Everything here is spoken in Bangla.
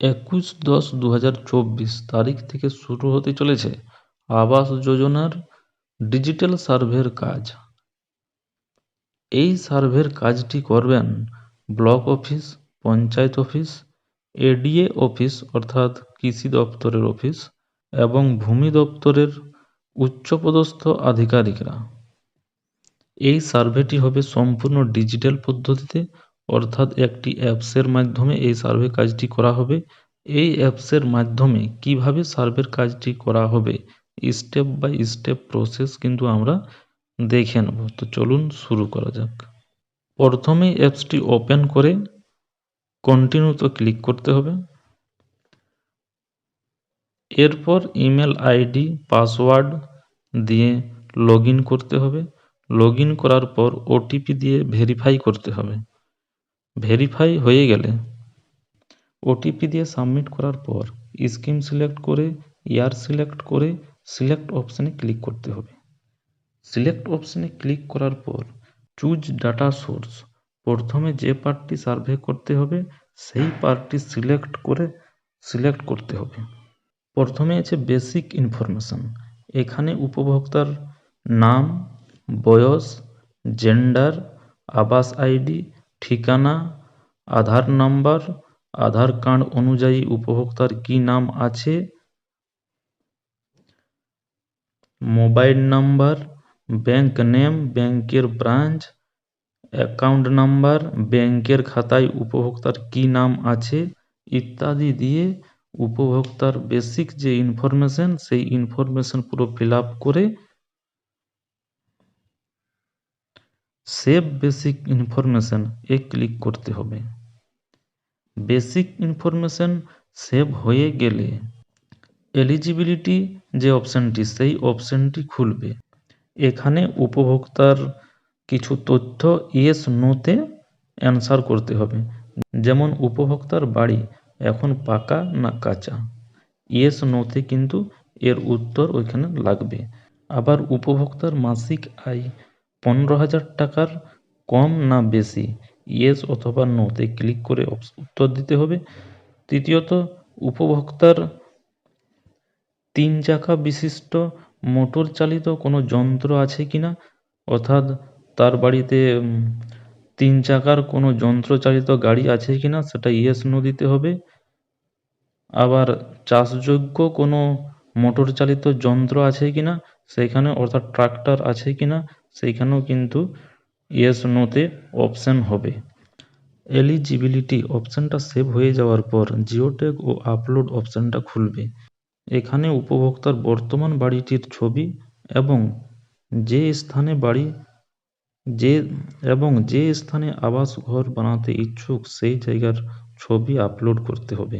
একুশ দশ দু হাজার চব্বিশ তারিখ থেকে শুরু হতে চলেছে আবাস যোজনার ডিজিটাল সার্ভের কাজ। এই সার্ভের কাজটি করবেন block office, panchayat office, ADA office অর্থাৎ কৃষি দপ্তরের অফিস এবং ভূমি দপ্তরের উচ্চপদস্থ আধিকারিকরা। এই সার্ভেটি হবে সম্পূর্ণ ডিজিটাল পদ্ধতিতে অর্থাৎ একটি অ্যাপসের মাধ্যমে এই সার্ভে কাজটি করা হবে। এই অ্যাপসের মাধ্যমে কীভাবে সার্ভের কাজটি করা হবে, স্টেপ বাই স্টেপ প্রসেস কিন্তু আমরা দেখে নেব। তো চলুন শুরু করা যাক। প্রথমেই অ্যাপসটি ওপেন করে কন্টিনিউতে ক্লিক করতে হবে। এরপর ইমেল আইডি, পাসওয়ার্ড দিয়ে লগ করতে হবে। লগ করার পর ওটিপি দিয়ে ভেরিফাই করতে হবে। ভেরিফাই হয়ে গেলে ওটিপি দিয়ে সাবমিট করার পর স্কিম সিলেক্ট করে ইয়ার সিলেক্ট করে সিলেক্ট অপশানে ক্লিক করতে হবে। সিলেক্ট অপশানে ক্লিক করার পর চুজ ডাটা সোর্স প্রথমে যে পার্টটি সার্ভে করতে হবে, সেই পার্টটি সিলেক্ট করে সিলেক্ট করতে হবে। প্রথমে আছে বেসিক ইনফরমেশান এখানে উপভোক্তার নাম, বয়স জেন্ডার আবাস আইডি ঠিকানা, আধার নাম্বার, আধার কার্ড অনুযায়ী উপভোক্তার কি নাম আছে, মোবাইল নাম্বার, ব্যাংক নেম, ব্যাংকের ব্রাঞ্চ, অ্যাকাউন্ট নাম্বার, ব্যাংকের খাতায় উপভোক্তার কি নাম আছে ইত্যাদি দিয়ে উপভোক্তার বেসিক যে ইনফরমেশন, সেই ইনফরমেশন পুরো ফিল আপ করে সেভ বেসিক ইনফরমেশন এ ক্লিক করতে হবে। বেসিক ইনফরমেশন সেভ হয়ে গেলে এলিজিবিলিটি যে অপশানটি সেই অপশানটি খুলবে। এখানে উপভোক্তার কিছু তথ্য ইয়েস নোতে অ্যান্সার করতে হবে। যেমন উপভোক্তার বাড়ি এখন পাকা না কাঁচা? ইয়েস নোতে কিন্তু এর উত্তর ওইখানে লাগবে। আবার উপভোক্তার মাসিক আয় পনেরো হাজার টাকার কম না বেশি, ইয়েস অথবা নোতে ক্লিক করে উত্তর দিতে হবে। তৃতীয়ত, উপভোক্তার তিন চাকা বিশিষ্ট মোটর চালিত কোনো যন্ত্র আছে কি না? অর্থাৎ তার বাড়িতে তিন চাকার কোনো যন্ত্র চালিত গাড়ি আছে কি না? সেটা ইয়েস নো দিতে হবে। আবার চাষযোগ্য কোনো মোটর চালিত যন্ত্র আছে কি না? সেইখানে অর্থাৎ ট্রাক্টর আছে কি না? সেইখানেও কিন্তু ইয়েস নোতে অপশান হবে। এলিজিবিলিটি অপশানটা সেভ হয়ে যাওয়ার পর জিওটেক ও আপলোড অপশানটা খুলবে। এখানে উপভোক্তার বর্তমান বাড়িটির ছবি এবং যে স্থানে বাড়ি, যে এবং যে স্থানে আবাস ঘর বানাতে ইচ্ছুক সেই জায়গার ছবি আপলোড করতে হবে।